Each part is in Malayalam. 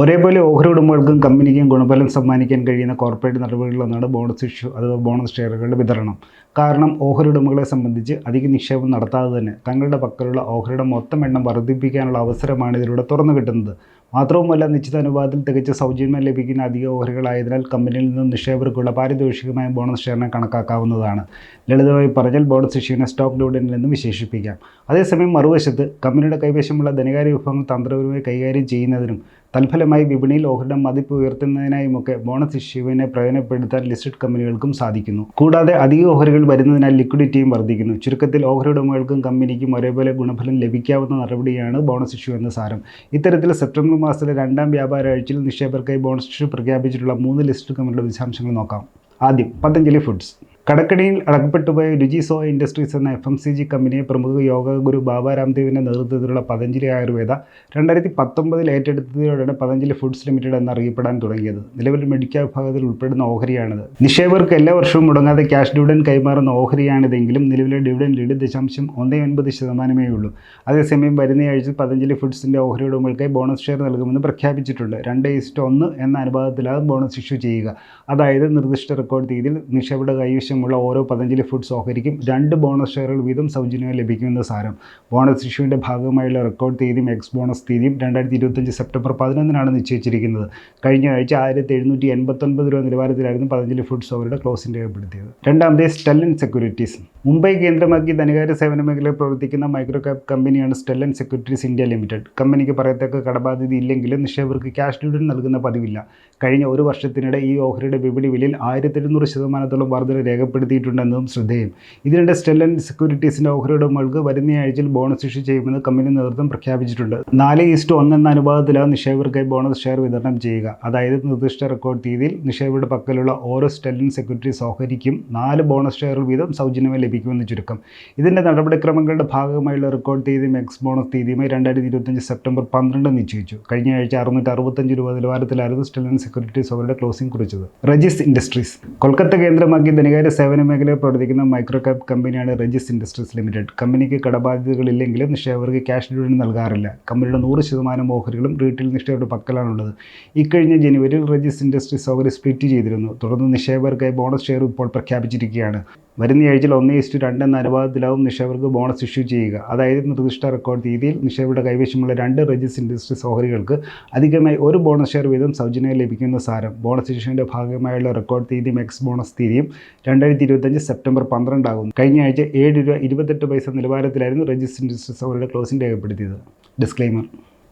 ഒരേപോലെ ഓഹരി ഉടമകൾക്കും കമ്പനിക്കും ഗുണഫലം സമ്മാനിക്കാൻ കഴിയുന്ന കോർപ്പറേറ്റ് നടപടികളിലൊന്നാണ് ബോണസ് ഇഷ്യൂ അഥവാ ബോണസ് ഷെയറുകളുടെ വിതരണം. കാരണം ഓഹരി ഉടമകളെ സംബന്ധിച്ച് അധിക നിക്ഷേപം നടത്താതെ തന്നെ തങ്ങളുടെ പക്കലുള്ള ഓഹരിയുടെ മൊത്തം എണ്ണം വർദ്ധിപ്പിക്കാനുള്ള അവസരമാണ് ഇതിലൂടെ തുറന്നു കിട്ടുന്നത്. മാത്രവുമല്ല നിശ്ചിത അനുപാതത്തിൽ തികച്ച സൗജന്യം ലഭിക്കുന്ന അധിക ഓഹരികളായതിനാൽ കമ്പനിയിൽ നിന്ന് നിക്ഷേപകർക്കുള്ള പാരിതോഷികമായ ബോണസ് ഷെയറിനെ കണക്കാക്കാവുന്നതാണ്. ലളിതമായി പറഞ്ഞാൽ ബോണസ് ഇഷ്യൂവിനെ സ്റ്റോക്ക് ഡിവിഡൻഡിൽ നിന്ന് വിശേഷിപ്പിക്കാം. അതേസമയം മറുവശത്ത് കമ്പനിയുടെ കൈവശമുള്ള ധനകാര്യ വിഭവങ്ങൾ തന്ത്രപരമായി കൈകാര്യം ചെയ്യുന്നതിനും തൽഫലമായി വിപണിയിൽ ഓഹരിയുടെ മതിപ്പ് ഉയർത്തുന്നതിനായുമൊക്കെ ബോണസ് ഇഷ്യൂവിനെ പ്രയോജനപ്പെടുത്താൻ ലിസ്റ്റഡ് കമ്പനികൾക്കും സാധിക്കുന്നു. കൂടാതെ അധിക ഓഹരികൾ വരുന്നതിനാൽ ലിക്വിഡിറ്റിയും വർദ്ധിക്കുന്നു. ചുരുക്കത്തിൽ ഓഹരി ഉടമകൾക്കും കമ്പനിക്കും ഒരേപോലെ ഗുണഫലം ലഭിക്കാവുന്ന നടപടിയാണ് ബോണസ് ഇഷ്യൂ എന്ന സാരം. ഇത്തരത്തിൽ സെപ്റ്റംബർ മാസത്തിലെ രണ്ടാം വ്യാപാര ആഴ്ചയിൽ നിക്ഷേപകർക്കായി ബോണസ് പ്രഖ്യാപിച്ചിട്ടുള്ള മൂന്ന് ലിസ്റ്റ് കമ്പനികളുടെ വിശദാംശങ്ങൾ നോക്കാം. ആദ്യം പതഞ്ജലി ഫുഡ്സ് കടക്കണിയിൽ അടക്കപ്പെട്ടുപോയ രുചി സോ ഇൻഡസ്ട്രീസ് എന്ന എഫ് എം സി ജി കമ്പനിയെ പ്രമുഖ യോഗ ഗുരു ബാബ രാംദേവിന്റെ നേതൃത്വത്തിലുള്ള പതഞ്ജലി ആയുർവേദ രണ്ടായിരത്തി പത്തൊമ്പതിൽ ഏറ്റെടുത്തതോടെയാണ് പതഞ്ജലി ഫുഡ്സ് ലിമിറ്റഡ് എന്നറിയപ്പെടാൻ തുടങ്ങിയത്. നിലവിൽ മെഡിക്കൽ വിഭാഗത്തിൽ ഉൾപ്പെടുന്ന ഓഹരിയാണിത്. നിക്ഷേപകർക്ക് എല്ലാ വർഷവും മുടങ്ങാതെ ക്യാഷ് ഡിവിഡൻ കൈമാറുന്ന ഓഹരിയാണിതെങ്കിലും നിലവിലെ ഡിവിഡൻ രണ്ട് ദശാംശം ഒന്ന് ഒൻപത് ശതമാനമേ ഉള്ളൂ. അതേസമയം വരുന്നയാഴ്ച പതഞ്ജലി ഫുഡ്സിന്റെ ഓഹരി ഉടമകൾക്കായി ബോണസ് ഷെയർ നൽകുമെന്ന് പ്രഖ്യാപിച്ചിട്ടുണ്ട്. രണ്ട് ഇസ്റ്റ് ഒന്ന് എന്ന അനുപാതത്തിലാണ് ബോണസ് ഇഷ്യൂ ചെയ്യുക. അതായത് നിർദ്ദിഷ്ട റെക്കോർഡ് തീയതിയിൽ നിക്ഷേപയുടെ കൈവശമുള്ള ഓരോ പതഞ്ജലി ഫുഡ്സ് ഓഹരിക്കും രണ്ട് ബോണസ് ഷെയറുകൾ വീതം സൗജന്യമായി ലഭിക്കുമെന്ന് സാരം. ബോണസ് ഇഷ്യൂവിന്റെ ഭാഗമായുള്ള റെക്കോർഡ് തീയതിയും എക്സ് ബോണസ് തീയതിയും രണ്ടായിരത്തി ഇരുപത്തഞ്ച് സെപ്റ്റംബർ പതിനൊന്നിനാണ് നിശ്ചയിച്ചിരിക്കുന്നത്. കഴിഞ്ഞ ആഴ്ച ആയിരത്തി എഴുന്നൂറ്റി എൺപത്തൊൻപത് രൂപ നിലവാരത്തിലായിരുന്നു പതഞ്ജലി ഫുഡ്സ് അവരുടെ ക്ലോസിംഗ് രേഖപ്പെടുത്തിയത്. രണ്ടാമത് സ്റ്റെല്ലൻ സെക്യൂരിറ്റീസ് മുംബൈ കേന്ദ്രമാക്കി ധനകാര്യ സേവന മേഖലയിൽ പ്രവർത്തിക്കുന്ന മൈക്രോ ക്യാപ് കമ്പനിയാണ് സ്റ്റെല്ലൻ സെക്യൂരിറ്റീസ് ഇന്ത്യ ലിമിറ്റഡ് കമ്പനിക്ക് പറയത്തക്ക കടബാധ്യത ഇല്ലെങ്കിലും നിക്ഷേപകർക്ക് ക്യാഷ് ഡിവിഡൻ നൽകുന്ന പതിവില്ല. കഴിഞ്ഞ ഒരു വർഷത്തിനിടെ ഈ ഓഹരിയുടെ വിപണി വിലയിൽ ആയിരത്തി എഴുന്നൂറ് ശതമാനത്തോളം വർധന രേഖപ്പെടുത്തിയിട്ടുണ്ടെന്നതും ശ്രദ്ധേയം. ഇതിനിടെ സ്റ്റെല്ലൻ സെക്യൂരിറ്റീസിന്റെ ഓഹരി വരുന്ന വരുന്നയാഴ്ചയിൽ ബോണസ് ഇഷ്യൂ ചെയ്യുമെന്ന് കമ്പനി നേതൃത്വം പ്രഖ്യാപിച്ചിട്ടുണ്ട്. നാല് ഈസ്റ്റ് ഒന്ന് എന്ന അനുപാതത്തിലാണ് നിക്ഷേപകർക്കായി ബോണസ് ഷെയർ വിതരണം ചെയ്യുക. അതായത് നിർദ്ദിഷ്ട റെക്കോർഡ് തീയതിയിൽ നിക്ഷേപകരുടെ പക്കലുള്ള ഓരോ സ്റ്റെല്ലൻ സെക്യൂരിറ്റീസ് ഓഹരിക്കും നാല് ബോണസ് ഷെയർ വീതം സൗജന്യമായി ലഭിക്കുമെന്ന് ചുരുക്കം. ഇതിന്റെ നടപടിക്രമങ്ങളുടെ ഭാഗമായുള്ള റെക്കോർഡ് തീയതിയും എക്സ് ബോണസ് തീയതിയുമായി രണ്ടായിരത്തി ഇരുപത്തഞ്ച് സെപ്റ്റംബർ പന്ത്രണ്ട് നിശ്ചയിച്ചു. കഴിഞ്ഞ ആഴ്ച അറുന്നൂറ്റി അറുപത്തഞ്ച് രൂപ നിലവാരത്തിലായിരുന്നു സ്റ്റെല്ലൻ സെക്യൂരിറ്റീസ് അവരുടെ ക്ലോസിംഗ് കുറിച്ചത്. റജിസ് ഇൻഡസ്ട്രീസ്. കൊൽക്കത്ത കേന്ദ്രമാക്കി ധനകാര്യ സേവന മേഖലയിൽ പ്രവർത്തിക്കുന്ന മൈക്രോ ക്യാപ് കമ്പനിയാണ് റെജിസ് ഇൻഡസ്ട്രീസ് ലിമിറ്റഡ്. കമ്പനിക്ക് കടബാധ്യതകളില്ലെങ്കിലും നിക്ഷേപകർക്ക് ക്യാഷ് ഡിവിഡൻ നൽകാറില്ല. കമ്പനിയുടെ നൂറ് ശതമാനം ഓഹരികളും റീറ്റെയിൽ നിക്ഷേപകരുടെ പക്കലാണുള്ളത്. ഇക്കഴിഞ്ഞ ജനുവരിയിൽ റെജിസ് ഇൻഡസ്ട്രീസ് ഓഹരി സ്പ്ലിറ്റ് ചെയ്തിരുന്നു. തുടർന്ന് നിക്ഷേപകർക്കായി ബോണസ് ഷെയർ ഇപ്പോൾ പ്രഖ്യാപിച്ചിരിക്കുകയാണ്. വരുന്ന ആഴ്ചയിൽ ഒന്ന് ഇസ്റ്റു രണ്ട് എന്ന അനുപാതത്തിലാവും നിക്ഷേപകർക്ക് ബോണസ് ഇഷ്യൂ ചെയ്യുക. അതായത് നിർദ്ദിഷ്ട റെക്കോർഡ് തീയതിയിൽ നിക്ഷേപയുടെ കൈവശമുള്ള രണ്ട് രജിസ്റ്റർ ഇൻഡസ്ട്രി ഓഹരികൾക്ക് അധികമായി ഒരു ബോണസ് ഷെയർ വീതം സൗജന്യം ലഭിക്കുന്ന സാരം. ബോണസ് ഇഷ്യൂവിന്റെ ഭാഗമായുള്ള റെക്കോർഡ് തീയതിയും എക്സ് ബോണസ് തീയതിയും രണ്ടായിരത്തി ഇരുപത്തഞ്ച് സെപ്റ്റംബർ പന്ത്രണ്ടാകുന്നു. കഴിഞ്ഞ ആഴ്ച ഏഴ് രൂപ ഇരുപത്തെട്ട് പൈസ നിലവാരത്തിലായിരുന്നു രജിസ്റ്റർ ഇൻഡസ്ട്രി അവരുടെ ക്ലോസിംഗ് രേഖപ്പെടുത്തിയത്. ഡിസ്ക്ലൈമർ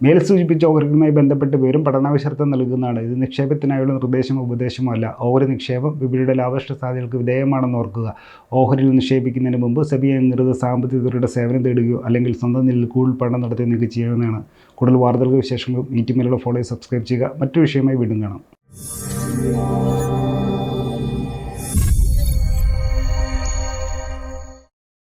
മേൽ സൂചിപ്പിച്ച ഓഹരികളുമായി ബന്ധപ്പെട്ട് വിവരം പഠനാവശ്യർത്ഥം നൽകുന്നതാണ്. ഇത് നിക്ഷേപത്തിനായുള്ള നിർദ്ദേശമോ ഉപദേശമോ അല്ല. ഓഹരി നിക്ഷേപം വിപണിയുടെ ലാഭനഷ്ട സാധ്യതകൾക്ക് വിധേയമാണെന്ന് ഓർക്കുക. ഓഹരിയിൽ നിക്ഷേപിക്കുന്നതിന് മുമ്പ് സെബി അംഗീകൃത സാമ്പത്തിക തുറയുടെ സേവനം തേടുകയോ അല്ലെങ്കിൽ സ്വന്തം നിലയിൽ കൂടുതൽ പഠനം നടത്തി നിങ്ങൾക്ക് ചെയ്യാവുന്നതാണ്. കൂടുതൽ വാർത്തകൾക്ക് വിശേഷങ്ങളും ഈ ടീമിലുള്ള ഫോളോ സബ്സ്ക്രൈബ് ചെയ്യുക. മറ്റു വിഷയമായി വീണ്ടും കാണാം.